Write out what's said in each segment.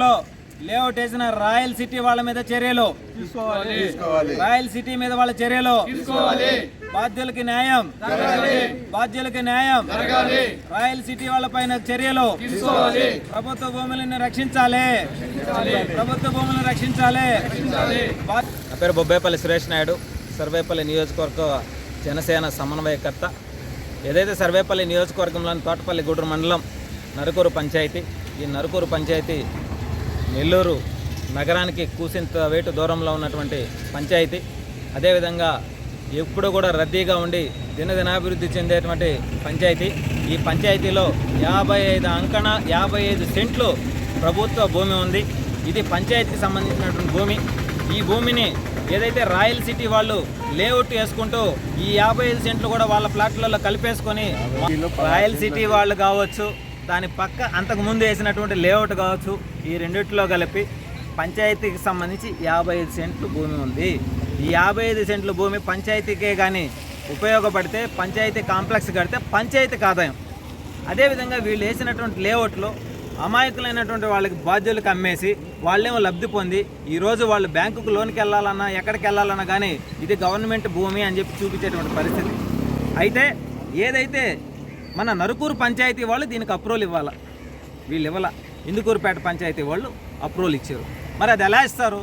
లో లేఅవుట్ వేసిన royal city వాళ్ళ మీద చర్యలు. రాయల్ సిటీ మీద వాళ్ళ చర్యలు. బాధ్యులకి న్యాయం. బాధ్యులకి న్యాయం. రాయల్ సిటీ వాళ్ళ పైన చర్యలు. ప్రభుత్వ భూములను రక్షించాలి. ప్రభుత్వ భూములను రక్షించాలి. నా పేరు బొబ్బేపల్లి సురేష్ నాయుడు సర్వేపల్లి నియోజకవర్గ జనసేన సమన్వయకర్త. ఏదైతే సర్వేపల్లి నియోజకవర్గంలోని తోటపల్లి గూడూరు మండలం నరుకూరు పంచాయతీ ఈ నరుకూరు పంచాయతీ నెల్లూరు నగరానికి కూసింత వేటు దూరంలో ఉన్నటువంటి పంచాయతీ. అదేవిధంగా ఎప్పుడు కూడా రద్దీగా ఉండి దినదినాభివృద్ధి చెందేటువంటి పంచాయతీ. ఈ పంచాయతీలో యాభై ఐదు అంకణ యాభై ఐదు సెంట్లు ప్రభుత్వ భూమి ఉంది. ఇది పంచాయతీకి సంబంధించినటువంటి భూమి. ఈ భూమిని ఏదైతే రాయల్ సిటీ వాళ్ళు లేఅవుట్ వేసుకుంటూ ఈ యాభై ఐదు సెంట్లు కూడా వాళ్ళ ప్లాట్లలో కలిపేసుకొని రాయల్ సిటీ వాళ్ళు కావచ్చు దాని పక్క అంతకు ముందు వేసినటువంటి లేఅవుట్ కావచ్చు ఈ రెండిట్లో కలిపి పంచాయతీకి సంబంధించి యాభై ఐదు సెంట్లు భూమి ఉంది. ఈ యాభై ఐదు సెంట్ల భూమి పంచాయతీకే కానీ ఉపయోగపడితే పంచాయతీ కాంప్లెక్స్ కడితే పంచాయతీకి ఆదాయం అదేవిధంగా వీళ్ళు వేసినటువంటి లేఅవుట్లో అమాయకులైనటువంటి వాళ్ళకి బాధ్యులకు అమ్మేసి వాళ్ళేమో లబ్ధి పొంది ఈరోజు వాళ్ళు బ్యాంకుకు లోన్కి వెళ్ళాలన్నా ఎక్కడికి వెళ్ళాలన్నా కానీ ఇది గవర్నమెంట్ భూమి అని చెప్పి చూపించేటువంటి పరిస్థితి. అయితే ఏదైతే మన నరుకూరు పంచాయతీ వాళ్ళు దీనికి అప్రూవల్ ఇవ్వాలా. వీళ్ళు ఇవ్వాల. ఇందుకూరుపేట పంచాయతీ వాళ్ళు అప్రూవల్ ఇచ్చారు. మరి అది ఎలా ఇస్తారు?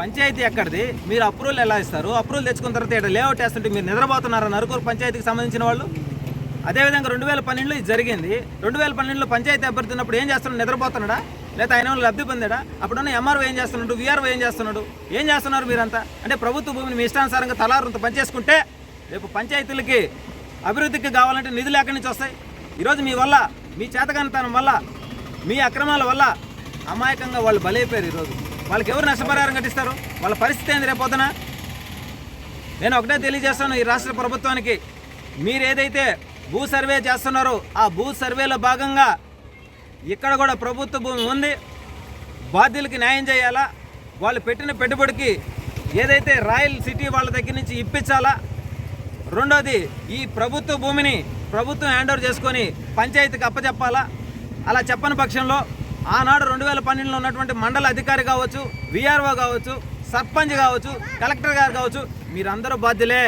పంచాయతీ ఎక్కడిది? మీరు అప్రూవల్ ఎలా ఇస్తారు? అప్రూవల్ తెచ్చుకున్న తర్వాత ఇక్కడ లేఅవుట్ వేస్తుంటే మీరు నిద్రపోతున్నారా నరుకూరు పంచాయతీకి సంబంధించిన వాళ్ళు? అదేవిధంగా రెండు వేల పన్నెండులో ఇది జరిగింది. రెండు వేల పన్నెండులో పంచాయతీ అభ్యర్థి ఉన్నప్పుడు ఏం చేస్తున్నాడు? నిద్రపోతున్నాడా? లేదా ఆయన లబ్ధి పొందాడా? అప్పుడున్న ఎంఆర్ఓ ఏం చేస్తున్నాడు? విఆర్ఓ ఏం చేస్తున్నాడు? ఏం చేస్తున్నారు మీరంతా? అంటే ప్రభుత్వ భూమిని మీ ఇష్టానుసారంగా తలారుంత పనిచేసుకుంటే రేపు పంచాయతీలకి అభివృద్ధికి కావాలంటే నిధులు ఎక్కడి నుంచి వస్తాయి? ఈరోజు మీ వల్ల మీ చేతగానితనం వల్ల మీ అక్రమాల వల్ల అమాయకంగా వాళ్ళు బలైపోయారు ఈరోజు. వాళ్ళకి ఎవరు నష్టపరిహారం కట్టిస్తారు? వాళ్ళ పరిస్థితి ఏంది రేపొద్దున నేను ఒకటే తెలియజేస్తాను ఈ రాష్ట్ర ప్రభుత్వానికి మీరు ఏదైతే భూ సర్వే చేస్తున్నారో ఆ భూ సర్వేలో భాగంగా ఇక్కడ కూడా ప్రభుత్వ భూమి ఉంది. బాధ్యులకి న్యాయం చేయాలా? వాళ్ళు పెట్టిన పెట్టుబడికి ఏదైతే రాయల్ సిటీ వాళ్ళ దగ్గర నుంచి ఇప్పించాలా? రెండోది ఈ ప్రభుత్వ భూమిని ప్రభుత్వం హ్యాండ్ ఓవర్ చేసుకొని పంచాయతీకి అప్పచెప్పాలా? అలా చెప్పని పక్షంలో ఆనాడు రెండు వేల పన్నెండులో ఉన్నటువంటి మండల అధికారి కావచ్చు విఆర్ఓ కావచ్చు సర్పంచ్ కావచ్చు కలెక్టర్ గారు కావచ్చు మీరందరూ బాధ్యులే.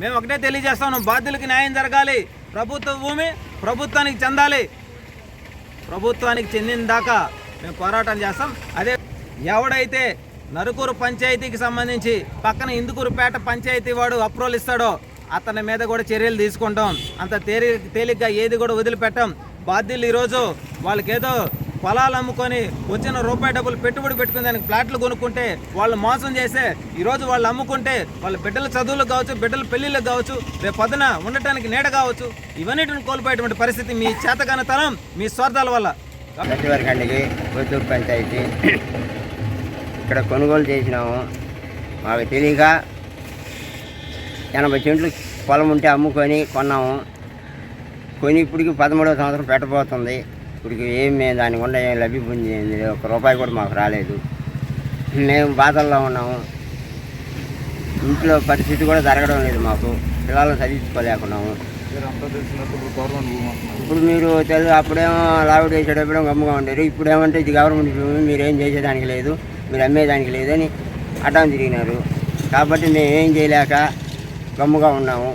మేము ఒకటే తెలియజేస్తాము బాధ్యులకి న్యాయం జరగాలి. ప్రభుత్వ భూమి ప్రభుత్వానికి చెందాలి. ప్రభుత్వానికి చెందిన దాకా మేము పోరాటం చేస్తాం. అదే ఎవడైతే నరుకూరు పంచాయతీకి సంబంధించి పక్కన ఇందుకూరుపేట పంచాయతీ వాడు అప్రోల్ ఇస్తాడో అతని మీద కూడా చర్యలు తీసుకుంటాం. అంత తేలి తేలిగ్గా ఏది కూడా వదిలిపెట్టాం. బాధ్యులు ఈరోజు వాళ్ళకేదో పొలాలు అమ్ముకొని వచ్చిన రూపాయి డబ్బులు పెట్టుబడి పెట్టుకుని దానికి ప్లాట్లు కొనుక్కుంటే వాళ్ళు మోసం చేసే ఈరోజు వాళ్ళు అమ్ముకుంటే వాళ్ళ బిడ్డల చదువులకు కావచ్చు బిడ్డల పెళ్ళిళ్ళకి కావచ్చు రేపు పొద్దున ఉండటానికి నీడ కావచ్చు ఇవన్నిటిని కోల్పోయేటువంటి పరిస్థితి మీ చేతగానితనం మీ స్వార్థాల వల్ల. సచివర్గండికి కొత్తూరు పంచాయతీ. ఇక్కడ కొనుగోలు చేసినాము. మాకు తెలియక ఎనభై సెంట్లు పొలం ఉంటే అమ్ముకొని కొన్నాము. కొని ఇప్పటికి పదమూడవ సంవత్సరం పెట్టబోతుంది. ఇప్పటికి ఏం మేము దాని గుండా ఏం లబ్ధి పొందింది ఒక రూపాయి కూడా మాకు రాలేదు. మేము బాధల్లో ఉన్నాము. ఇంట్లో పరిస్థితి కూడా జరగడం లేదు మాకు. పిల్లలు చదివించుకోలేకున్నాము. ఇప్పుడు మీరు తెలుసు అప్పుడేమో లావిడ్ వేసేటప్పుడు గమ్ముగా ఉండేరు. ఇప్పుడు ఏమంటే ఇది గవర్నమెంట్ భూమి చేసేదానికి లేదు. మీరు అమ్మేదానికి లేదని అడ్డం తిరిగినారు. కాబట్టి మేము ఏం చేయలేక గమ్ముగా ఉన్నాము.